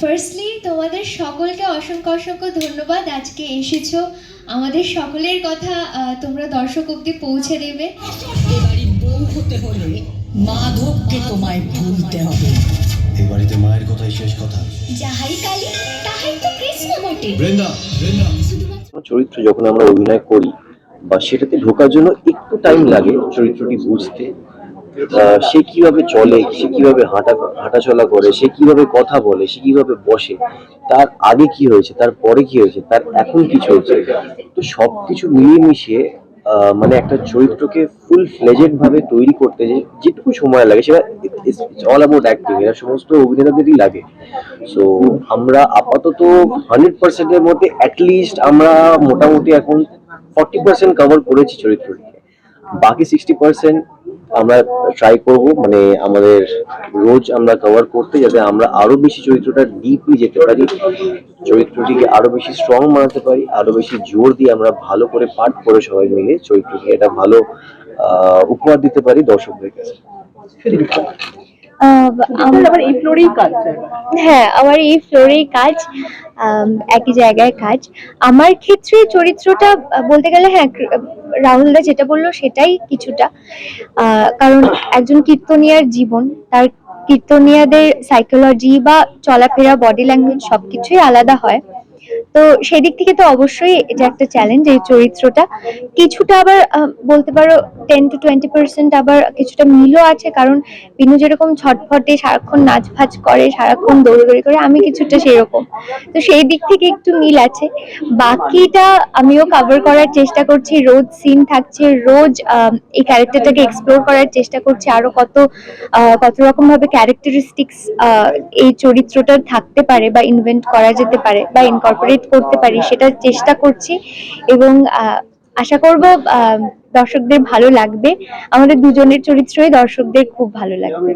Firstly তোমাদের সকলকে অসংখ্য অসংখ্য ধন্যবাদ। আজকে এসেছ। আমাদের সকলের কথা তোমরা দর্শক অব্দি পৌঁছে দেবে। এবারই বউ হতে হলে মাধবকে তোমায় ভুলতে হবে। এই বাড়িতে মায়ের কথাই শেষ কথা। যাহাই কালী তাহাই তো কৃষ্ণ বটে। বৃন্দা বৃন্দা। চরিত্র যখন আমরা অভিনয় করি বা সেটাতে ঢোকার জন্য একটু টাইম লাগে চরিত্রটি বুঝতে সে কীভাবে চলে, সে কীভাবে হাঁটা, হাঁটাচলা করে, সে কীভাবে কথা বলে, সে কীভাবে বসে, তার আগে কি হয়েছে, তার পরে কি হয়েছে, তার এখন কি চলছে, তো সবকিছু মিলিয়ে মিশিয়ে মানে একটা চরিত্রকে ফুল ফ্লেজেড ভাবে তৈরি করতে যে যেটুকু সময় লাগে, সেটা অল অ্যাবাউট অ্যাক্টিং এরা সমস্ত অভিনেতাদেরই লাগে। সো আমরা আপাতত হান্ড্রেড পার্সেন্টের মধ্যে অ্যাটলিস্ট আমরা মোটামুটি এখন ফর্টি পার্সেন্ট কভার করেছি চরিত্রটিকে। বাকি সিক্সটি পার্সেন্ট আমরা ট্রাই করব মানে আমাদের রোজ আমরা কভার করতে যাতে আমরা আরও বেশি চরিত্রটা ডিপলি যেতে পারি, চরিত্রটিকে আরও বেশি স্ট্রং বানাতে পারি, আরও বেশি জোর দিয়ে আমরা ভালো করে পাঠ করে সবাই মিলে চরিত্রকে এটা ভালো উপহার দিতে পারি দর্শকদের কাছে। আহ, আম- আবার এই ফ্লোরেই কাজ হ্যাঁ আমার এই ফ্লোরেই কাজ একই জায়গায় কাজ। আমার ক্ষেত্রে চরিত্রটা বলতে গেলে হ্যাঁ রাহুলদা যেটা বলল সেটাই কিছুটা। কারণ একজন কীর্তনিয়ার জীবন তার কীর্তনিয়াদের সাইকোলজি বা চলাফেরা বডি ল্যাঙ্গুয়েজ সবকিছুই আলাদা হয়। তো সেদিক থেকে তো অবশ্যই এটা একটা চ্যালেঞ্জ এই চরিত্রটা। কিছুটা আবার বলতে পারো টেন টু টোয়েন্টি পার্সেন্ট আবার কিছুটা মিলও আছে, কারণ বিনু যেরকম ছটফটে সারাক্ষণ নাচ ফাচ করে, সারাক্ষণ দৌড়াদৌড়ি করে, আমি কিছুটা সেরকম। তো সেই দিক থেকে একটু মিল আছে। বাকিটা আমিও কাভার করার চেষ্টা করছি, রোজ সিন থাকছে, রোজ এই ক্যারেক্টারটাকে এক্সপ্লোর করার চেষ্টা করছি, আরও কত কত রকম ভাবে ক্যারেক্টারিস্টিক্স এই চরিত্রটার থাকতে পারে বা ইনভেন্ট করা যেতে পারে বা ইনকর্পোরেট করতে পারি সেটার চেষ্টা করছি এবং আশা করব দর্শকদের ভালো লাগবে। আমাদের দুজনের চরিত্রই দর্শকদের খুব ভালো লাগবে।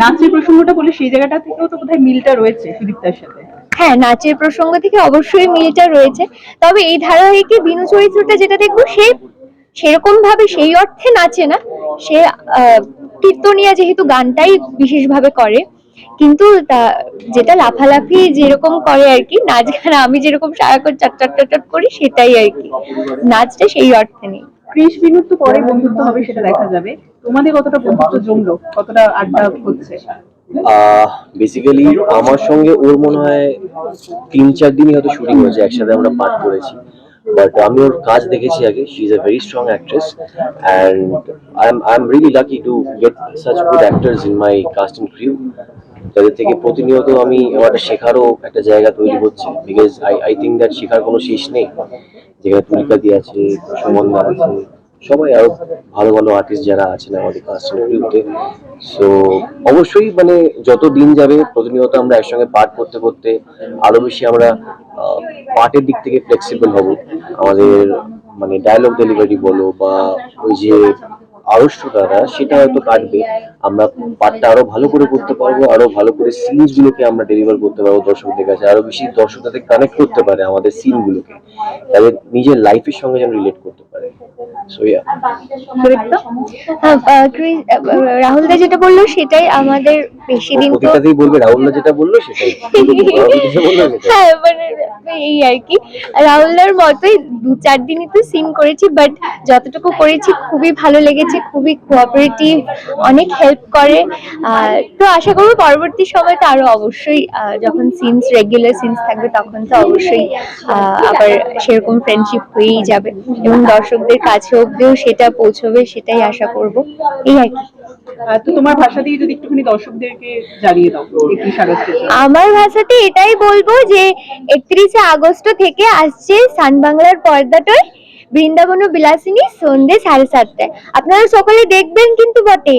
নাচের প্রসঙ্গটা বলে সেই জায়গাটা থেকেও তো বোধহয় মিলটা রয়েছে সুদীপ্তার সাথে। হ্যাঁ নাচের প্রসঙ্গ থেকে অবশ্যই মিলটা রয়েছে। তবে এই ধারাবাহিকে বিনু চরিত্রটা যেটা দেখব সে সেরকম ভাবে সেই অর্থে নাচে না। সে আহ, কীর্তনিয়া যেহেতু গানটাই বিশেষভাবে করে কিন্তু যেটা লাফালাফি যেরকম করে আর কি নাচ গান আমি যেরকম সারাক্ষণ চট চট চট করি সেটাই আর কি। নাচটা সেই অর্থে নেই। ক্রিস বিনুর তো পরে বন্ধুত্ব হবে সেটা দেখা যাবে। তোমাদের কতটা বন্ধুত্ব জমলো? কতটা আড্ডা হচ্ছে? বেসিক্যালি আমার সঙ্গে ওর মনে হয় তিন চার দিনই হয়তো শুটিং হয়েছে একসাথে আমরা পাঠ করেছি। বাট আমি ওর কাজ দেখেছি আগে she is a very strong actress and I am I am really lucky to get such good actors in my casting crew যাদের থেকে প্রতিনিয়ত আমি আমার শেখারও একটা জায়গা তৈরি হচ্ছে। Because I I think that শেখার কোনো শেষ নেই। যেখানে তুলিকা দি আছে সুমনদা আছে সবাই আরও ভালো ভালো আর্টিস্ট যারা আছেন আমাদের কাস্টিং সো অবশ্যই মানে যত দিন যাবে প্রতিনিয়ত আমরা একসঙ্গে পাঠ করতে করতে আরও বেশি আমরা পাঠের দিক থেকে ফ্লেক্সিবল হব। আমাদের মানে ডায়লগ ডেলিভারি বলো বা ওই যে আড়ষ্টতাটা সেটা হয়তো কাটবে। আমরা পাঠটা আরও ভালো করে করতে পারব, আরও ভালো করে সিরিজ গুলোকে আমরা ডেলিভার করতে পারব দর্শকদের কাছে, আরও বেশি দর্শক তাদের কানেক্ট করতে পারে আমাদের সিন গুলোকে। তাদের নিজের লাইফের সঙ্গে যেন রিলেট করতে ইয়া হ্যাঁ, যেটা বলল সেটাই আমাদের বেশি দিন তো বলবে যেটা বলল সেটাই। যেটা বলল সেটাই। হ্যাঁ মানে এই আর কি। রাহুলদার মতোই দু চার দিনই তো সিন করেছি বাট যতটুকু করেছি খুবই ভালো লেগেছে খুবই কোঅপারেটিভ অনেক হেল্প করে। আর তো আশা করব পরবর্তী সময় তো আরও অবশ্যই আহ, যখন সিনস রেগুলার সিনস থাকবে তখন তো অবশ্যই আহ, আবার সেরকম ফ্রেন্ডশিপ হয়েই যাবে। এবং দর্শকদের কাছে অব্দিও সেটা পৌঁছবে সেটাই আশা করব। এই আর কি। তো তোমার ভাষা দিয়ে যদি একটুখানি দর্শকদেরকে জানিয়ে দাও আমার ভাষাতে এটাই বলব যে একত্রিশে আগস্ট থেকে আসছে সান বাংলার পর্দাটায় বৃন্দাবন বিলাসিনী সন্ধ্যে সাড়ে সাতটায়। আপনারা সকলে দেখবেন কিন্তু বটে।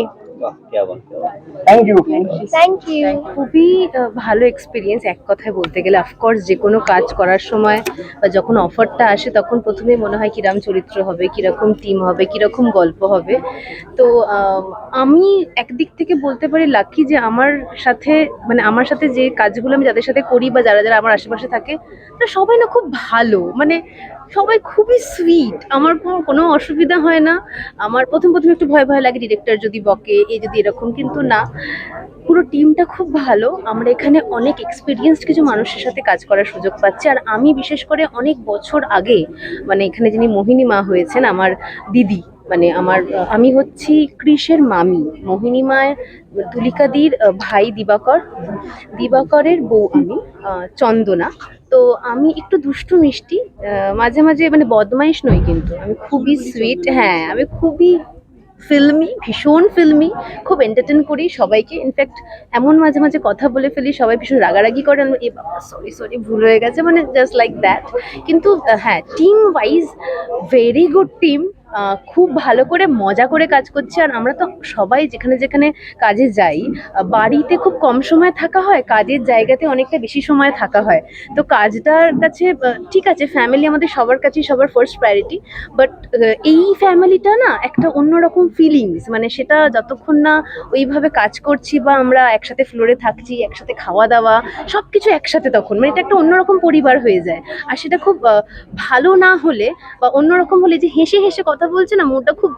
থ্যাংক ইউ থ্যাংক ইউ খুবই ভালো এক্সপিরিয়েন্স এক কথায় বলতে গেলে অফকোর্স যে কোনো কাজ করার সময় বা যখন অফারটা আসে তখন প্রথমে মনে হয় কিরাম চরিত্র হবে কীরকম টিম হবে কীরকম গল্প হবে। তো আমি একদিক থেকে বলতে পারি লাকি যে আমার সাথে মানে আমার সাথে যে কাজগুলো আমি যাদের সাথে করি বা যারা যারা আমার আশেপাশে থাকে তারা সবাই না খুব ভালো। মানে সবাই খুবই সুইট আমার কোনো- অসুবিধা হয় না। আমার প্রথম প্রথম একটু ভয় ভয় লাগে ডিরেক্টর যদি বকে, এ যদি এরকম, কিন্তু না। পুরো টিমটা খুব ভালো। আমরা এখানে অনেক এক্সপিরিয়েন্সড কিছু মানুষের সাথে কাজ করার সুযোগ পাচ্ছি। আর আমি বিশেষ করে অনেক বছর আগে মানে এখানে যিনি মোহিনী মা হয়েছেন, আমার দিদি মানে আমার, আমি হচ্ছি কৃষের মামি, মোহিনী মায়ের তুলিকাদির ভাই দিবাকর। দিবাকরের বউ আমি চন্দনা। তো আমি একটু দুষ্টু মিষ্টি মাঝে মাঝে মানে বদমাইশ নই কিন্তু। আমি খুবই সুইট হ্যাঁ আমি খুবই ফিল্মি ভীষণ ফিল্মি খুব এন্টারটেন করি সবাইকে। ইনফ্যাক্ট এমন মাঝে মাঝে কথা বলে ফেলি, সবাই ভীষণ রাগারাগি করে। এ বাবা সরি সরি ভুল হয়ে গেছে। মানে জাস্ট লাইক দ্যাট কিন্তু হ্যাঁ team wise very good team খুব ভালো করে মজা করে কাজ করছে। আর আমরা তো সবাই যেখানে যেখানে কাজে যাই বাড়িতে খুব কম সময় থাকা হয়, কাজের জায়গাতে অনেকটা বেশি সময় থাকা হয়। তো কাজটার কাছে ঠিক আছে ফ্যামিলি আমাদের সবার কাছেই সবার ফার্স্ট প্রায়োরিটি বাট এই ফ্যামিলিটা না একটা অন্যরকম ফিলিংস মানে সেটা যতক্ষণ না ওইভাবে কাজ করছি বা আমরা একসাথে ফ্লোরে থাকছি, একসাথে খাওয়া দাওয়া সব কিছু একসাথে তখন মানে এটা একটা অন্যরকম পরিবার হয়ে যায়। আর সেটা খুব ভালো না হলে বা অন্যরকম হলে যে হেসে হেসে কথা বলছে না মোটা খুব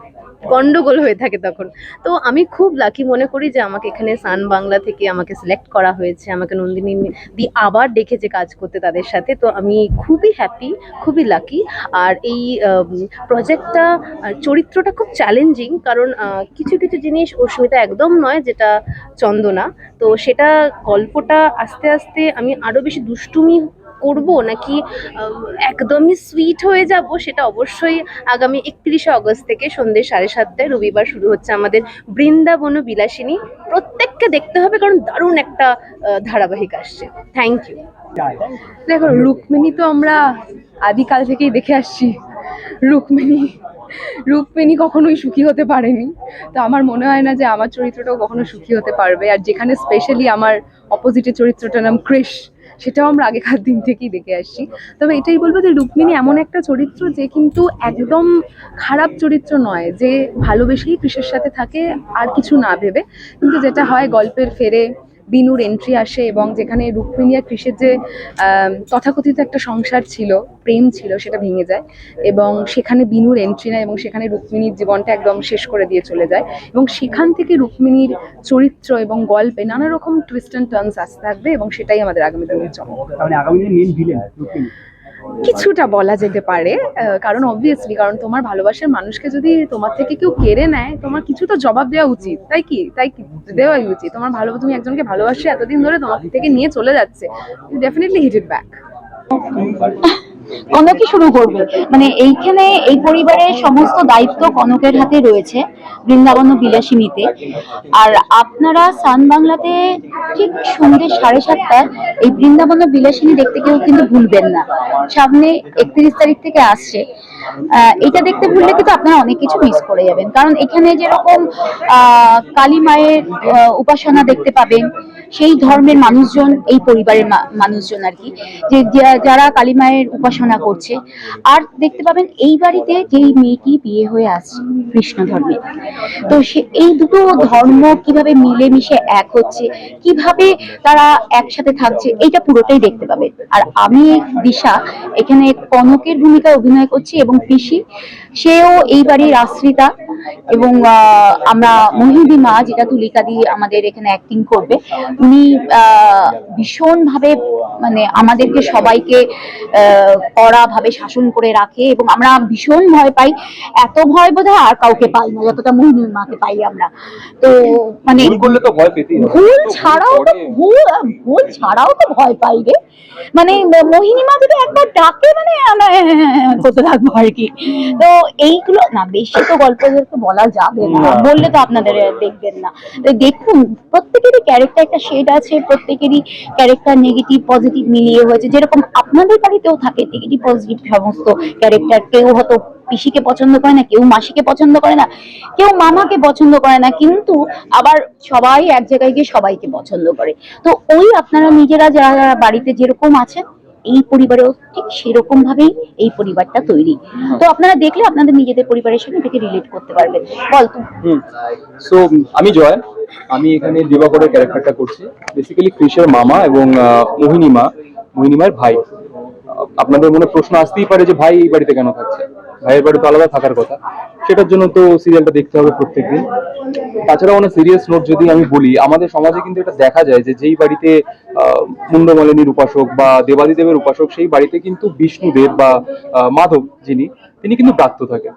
গন্ডগোল হয়ে থাকে তখন। তো আমি খুব লাকি মনে করি যে আমাকে এখানে সান বাংলা থেকে আমাকে সিলেক্ট করা হয়েছে, আমাকে নন্দিনী দি আবার ডেকেছে কাজ করতে তাদের সাথে। তো আমি খুবই হ্যাপি খুবই লাকি আর এই প্রজেক্টটা চরিত্রটা খুব চ্যালেঞ্জিং কারণ কিছু কিছু জিনিস অস্মিতা একদম নয় যেটা চন্দনা। তো সেটা গল্পটা আস্তে আস্তে আমি আরও বেশি দুষ্টুমি করব নাকি একদমই সুইট হয়ে যাব সেটা অবশ্যই আগামী একত্রিশে অগস্ট থেকে সন্ধ্যে সাড়ে সাতটায় রবিবার শুরু হচ্ছে আমাদের বৃন্দাবন বিলাসিনী। প্রত্যেককে দেখতে হবে কারণ দারুণ একটা ধারাবাহিক আসছে। থ্যাংক ইউ দেখো, রুক্মিণী তো আমরা আদিকাল থেকেই দেখে আসছি। রুক্মিণী রুক্মিণী কখনোই সুখী হতে পারেনি। তো আমার মনে হয় না যে আমার চরিত্রটাও কখনো সুখী হতে পারবে। আর যেখানে স্পেশালি আমার অপোজিটের চরিত্রটার নাম কৃষ সেটাও আমরা আগেকার দিন থেকেই দেখে আসছি। তবে এটাই বলব যে রুক্মিণী এমন একটা চরিত্র যে কিন্তু একদম খারাপ চরিত্র নয়, যে ভালোবেসেই কৃষের সাথে থাকে আর কিছু না ভেবে। কিন্তু যেটা হয় গল্পের ফেরে বিনুর এন্ট্রি আসে এবং যেখানে রুক্মিণী আর কৃষের যে তথাকথিত একটা সংসার ছিল, প্রেম ছিল, সেটা ভেঙে যায় এবং সেখানে বিনুর এন্ট্রি নেয় এবং সেখানে রুক্মিণীর জীবনটা একদম শেষ করে দিয়ে চলে যায় এবং সেখান থেকে রুক্মিণীর চরিত্র এবং গল্পে নানা রকম টুইস্ট অ্যান্ড টার্নস আসতে থাকবে এবং সেটাই আমাদের আগামী দিনের চমক মানে আগামী দিনের মেন ভিলেন কিছুটা বলা যেতে পারে আহ, কারণ অবভিয়াসলি কারণ তোমার ভালোবাসার মানুষকে যদি তোমার থেকে কেউ কেড়ে নেয় তোমার কিছু তো জবাব দেওয়া উচিত। তাই কি? তাই কি? দেওয়াই উচিত। তোমার ভালো তুমি একজনকে ভালোবাসে এতদিন ধরে তোমার থেকে নিয়ে চলে যাচ্ছে ডেফিনেটলি হিট ইট ব্যাক কনকই শুরু করবে? মানে এইখানে এই পরিবারের সমস্ত দায়িত্ব কনকের হাতে রয়েছে, বৃন্দাবন বিলাসিনীতে। আর আপনারা সান বাংলাতে ঠিক সন্ধ্যে সাড়ে সাতটায় এই বৃন্দাবন বিলাসিনী দেখতে কেউ কিন্তু ভুলবেন না। সামনে একত্রিশ তারিখ থেকে আসছে। এটা দেখতে ভুললে কিন্তু আপনারা অনেক কিছু মিস করে যাবেন। কারণ এখানে যেরকম, আহ, কালী মায়ের উপাসনা দেখতে পাবেন সেই ধর্মের মানুষজন, এই পরিবারের মানুষজন আর কি যে, যারা কালী মায়ের উপাসনা করছে। আর দেখতে পাবেন এই বাড়িতে যেই মেয়েটি বিয়ে হয়ে আসছে কৃষ্ণ ধর্মে। তো সে, এই দুটো ধর্ম কীভাবে মিলেমিশে এক হচ্ছে, কীভাবে তারা একসাথে থাকছে, এইটা পুরোটাই দেখতে পাবেন। আর আমি, দিশা, এখানে কনকের ভূমিকায় অভিনয় করছি এবং পিসি সেও এই বাড়ির আশ্রিতা এবং আমরা মহিদি মা, যেটা তুলিকা দিয়ে আমাদের এখানে অ্যাক্টিং করবে, উনি ভীষণভাবে মানে আমাদেরকে সবাইকে আহ, কড়া ভাবে শাসন করে রাখে এবং আমরা ভীষণ ভয় পাই। এত ভয় বোধহয় আর কাউকে পাই না যতটা মোহিনীর মাকে পাই আমরা। তো মানে। ভুল ছাড়াও তো ভুল ভুল ছাড়াও তো ভয় পাই রে। মানে মোহিনী মা যদি একবার ডাকে মানে আমরা করতে থাকব আর কি। তো এইগুলো না বেশি তো গল্প গল্প বলা যাবে না বললে তো আপনাদের দেখবেন না। দেখুন প্রত্যেকেরই ক্যারেক্টার একটা শেড আছে প্রত্যেকেরই ক্যারেক্টার নেগেটিভ পজিটিভ মিলিয়ে হয়েছে। যেরকম আপনাদের বাড়িতেও থাকে নেগেটিভ পজিটিভ সমস্ত ক্যারেক্টার কেউ হয়তো পিসিকে পছন্দ করে না কেউ মাসিকে পছন্দ করে না কেউ মামাকে পছন্দ করে না কিন্তু আবার সবাই এক জায়গায় গিয়ে সবাইকে পছন্দ করে। তো ওই আপনারা নিজেরা যারা যারা বাড়িতে যেরকম আছেন এই পরিবারেও ঠিক সেরকম ভাবেই এই পরিবারটা তৈরি। তো আপনারা দেখলে আপনাদের নিজেদের পরিবারের সঙ্গে এটাকে রিলেট করতে পারবেন। বল হুম। সো আমি জয় আমি এখানে দিবাকরের ক্যারেক্টারটা করছি। বেসিক্যালি কৃষের মামা এবং আহ, মোহিনী মা ভাই। আপনাদের মনে প্রশ্ন আসতেই পারে যে ভাই এই বাড়িতে কেন থাকছে? ভাইয়ের বাড়ি তো আলাদা থাকার কথা। সেটার জন্য তো সিরিয়ালটা দেখতে হবে প্রত্যেকদিন। তাছাড়া অনেক সিরিয়াস নোট যদি আমি বলি আমাদের সমাজে কিন্তু এটা দেখা যায় যে যেই বাড়িতে মুন্ডমালিনীর উপাসক বা দেবাদিদেবের উপাসক সেই বাড়িতে কিন্তু বিষ্ণুদেব বা মাধব যিনি তিনি কিন্তু ব্রাত্য থাকেন।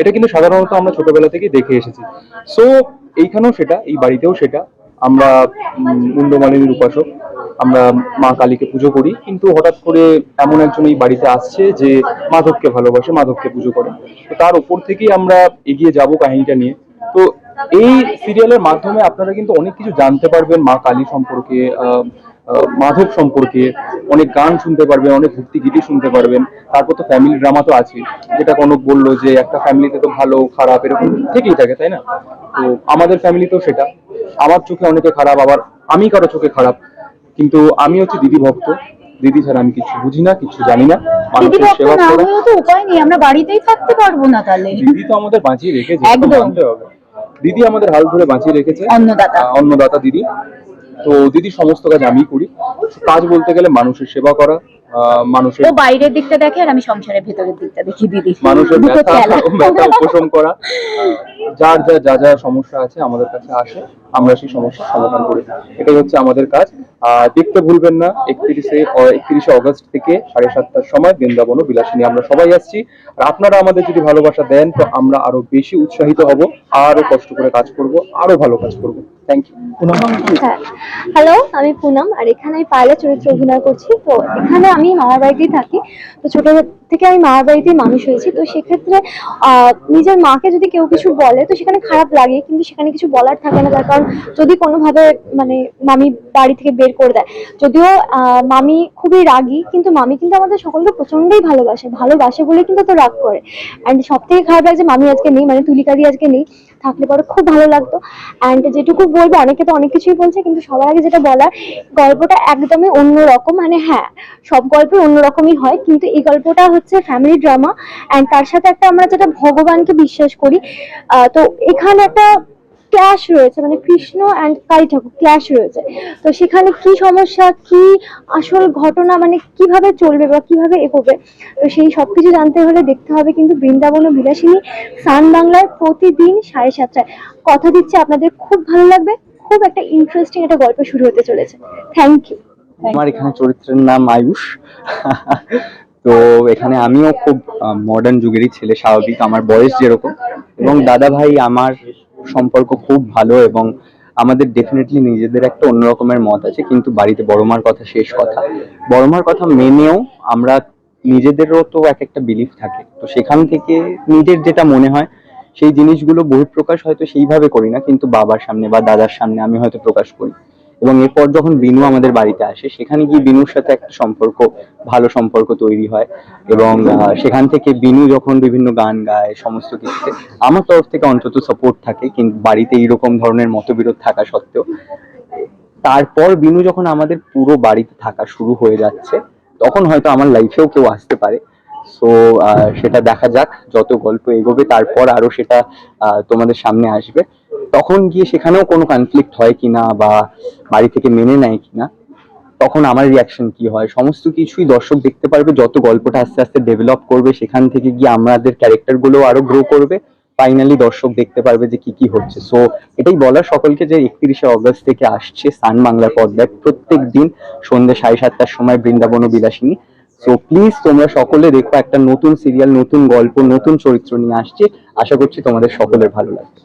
এটা কিন্তু সাধারণত আমরা ছোটবেলা থেকেই দেখে এসেছি। সো এইখানেও সেটা, এই বাড়িতেও সেটা। আমরা মুন্ডমালিনীর উপাসক, আমরা মা কালীকে পুজো করি। কিন্তু হঠাৎ করে এমন একজন এই বাড়িতে আসছে যে মাধবকে ভালোবাসে, মাধবকে পুজো করে। তো তার উপর থেকেই আমরা এগিয়ে যাব কাহিনীটা নিয়ে। তো এই সিরিয়ালের মাধ্যমে আপনারা কিন্তু অনেক কিছু জানতে পারবেন মা কালী সম্পর্কে মাধব সম্পর্কে অনেক গান শুনতে পারবেন অনেক ভক্তি গীতি শুনতে পারবেন। তারপর তো ফ্যামিলি ড্রামা তো আছে যেটা কনক বলল যে একটা ফ্যামিলিতে তো ভালো খারাপ এরকম থেকেই থাকে তাই না? তো আমাদের ফ্যামিলি তো সেটা। আমার চোখে অনেকে খারাপ আবার আমি কারও চোখে খারাপ। কিন্তু আমি হচ্ছে দিদি ভক্ত। দিদি ছাড়া আমি কিছু বুঝি না কিছু জানি না। দিদি ভক্ত না করা। তো উপায় নেই আমরা বাড়িতেই থাকতে পারব না তাহলে। দিদি তো আমাদের বাঁচিয়ে রেখেছে একদম। দিদি আমাদের হাল ধরে বাঁচিয়ে রেখেছে। অন্নদাতা। অন্নদাতা দিদি। তো দিদি সমস্ত কাজ আমি করি কাজ বলতে গেলে মানুষের সেবা করা মানুষের ও বাইরের দিকটা দেখে আর আমি সংসারের ভেতরের দিকটা দেখি দিদি। মানুষের ব্যথা উপশম করা যার যা যা যা সমস্যা আছে আমাদের কাছে আসে আমরা সেই সমস্যার সমাধান করি এটাই হচ্ছে আমাদের কাজ। আর দেখতে ভুলবেন না একত্রিশে একত্রিশে অগস্ট থেকে সাড়ে সাতটার সময় বৃন্দাবন ও বিলাসিনী। আমরা সবাই আসছি। আর আপনারা আমাদের যদি ভালোবাসা দেন তো আমরা আরও বেশি উৎসাহিত হব আরও কষ্ট করে কাজ করব আরও ভালো কাজ করব। থ্যাংক ইউ হ্যাঁ। হ্যালো আমি পুনম আর এখানে আমি পায়লা চরিত্রে অভিনয় করছি। তো এখানে আমি মামার বাড়িতেই থাকি। তো ছোট থেকে আমি মামার বাড়িতেই মানুষ হয়েছি। তো সেক্ষেত্রে নিজের মাকে যদি কেউ কিছু বলে, তো সেখানে খারাপ লাগে। কিন্তু সেখানে কিছু বলার থাকে না। তার কারণ যদি কোনোভাবে মানে মামি বাড়ি থেকে বের করে দেয়। যদিও মামি খুবই রাগী, কিন্তু মামি কিন্তু আমাদের সকলকে প্রচন্ডই ভালোবাসে। ভালোবাসে বলে কিন্তু তো রাগ করে। অ্যান্ড সব থেকে খারাপ লাগে যে, মামি আজকে নেই। মানে তুলিকাদি আজকে নেই। থাকলে পরে খুব ভালো লাগতো। অ্যান্ড যেটুকু বলব, অনেকে তো অনেক কিছুই বলছে, কিন্তু সবার আগে যেটা বলার, গল্পটা একদমই অন্যরকম মানে হ্যাঁ সব গল্প অন্যরকমই হয়, কিন্তু এই গল্পটা হচ্ছে ফ্যামিলি ড্রামা অ্যান্ড তার সাথে একটা আমরা যেটা ভগবানকে বিশ্বাস করি তো এখানে একটা ক্ল্যাশ রয়েছে মানে কৃষ্ণ অ্যান্ড কালী ঠাকুর ক্ল্যাশ রয়েছে। তো সেখানে কি সমস্যা, কি আসল ঘটনা মানে কীভাবে চলবে বা কীভাবে এগোবে, তো সেই সব কিছু জানতে হলে দেখতে হবে কিন্তু বৃন্দাবন ও বিলাসিনী সান বাংলায় প্রতিদিন সাড়ে সাতটায়। কথা দিচ্ছে আপনাদের, খুব ভালো লাগবে, খুব একটা ইন্টারেস্টিং একটা গল্প শুরু হতে চলেছে। থ্যাংক ইউ আমার এখানে চরিত্রের নাম আয়ুষ। তো এখানে আমিও খুব মডার্ন যুগেরই ছেলে, স্বাভাবিক, আমার বয়স যেরকম। এবং দাদা ভাই আমার সম্পর্ক খুব ভালো এবং আমাদের ডেফিনেটলি নিজেদের একটা অন্যরকমের মত আছে, কিন্তু বাড়িতে বড় মার কথা শেষ কথা। বড় মার কথা মেনেও আমরা নিজেদেরও তো এক একটা বিলিফ থাকে। তো সেখান থেকে নিজের যেটা মনে হয়, সেই জিনিসগুলো বহিঃপ্রকাশ হয়তো সেইভাবে করি না, কিন্তু বাবার সামনে বা দাদার সামনে আমি হয়তো প্রকাশ করি। এবং এরপর যখন বিনু আমাদের বাড়িতে আসে, সেখানে গিয়ে বিনুর সাথে একটা সম্পর্ক, ভালো সম্পর্ক তৈরি হয়। এবং সেখান থেকে বিনু যখন বিভিন্ন গান গায়, সমস্ত কিছুতে, আমার তরফ থেকে অন্তত সাপোর্ট থাকে, কিন্তু বাড়িতে এইরকম ধরনের মতবিরোধ থাকা সত্ত্বেও। তারপর বিনু যখন আমাদের পুরো বাড়িতে থাকা শুরু হয়ে যাচ্ছে, তখন হয়তো আমার লাইফেও কেউ আসতে পারে। সো সেটা দেখা যাক যত গল্প এগোবে, তারপর আরও সেটা তোমাদের সামনে আসবে। তখন গিয়ে সেখানেও কোনো কনফ্লিক্ট হয় কিনা বা বাড়ি থেকে মেনে নেয় কিনা, তখন আমার রিয়াকশন কি হয়? সমস্ত কিছুই দর্শক দেখতে পারবে, যত গল্পটা আস্তে আস্তে ডেভেলপ করবে, সেখান থেকে গিয়ে আমাদের ক্যারেক্টারগুলো আরও গ্রো করবে। ফাইনালি দর্শক দেখতে পারবে যে কি কি হচ্ছে। সো এটাই বলার সকলকে যে একত্রিশে অগস্ট থেকে আসছে সান বাংলা পর্দায় প্রত্যেক দিন সন্ধ্যে সাড়ে সাতটার সময় বৃন্দাবন বিলাসিনী। সো প্লিজ তোমরা সকলে দেখো একটা নতুন সিরিয়াল নতুন গল্প, নতুন চরিত্র নিয়ে আসছে। আশা করছি তোমাদের সকলের ভালো লাগবে।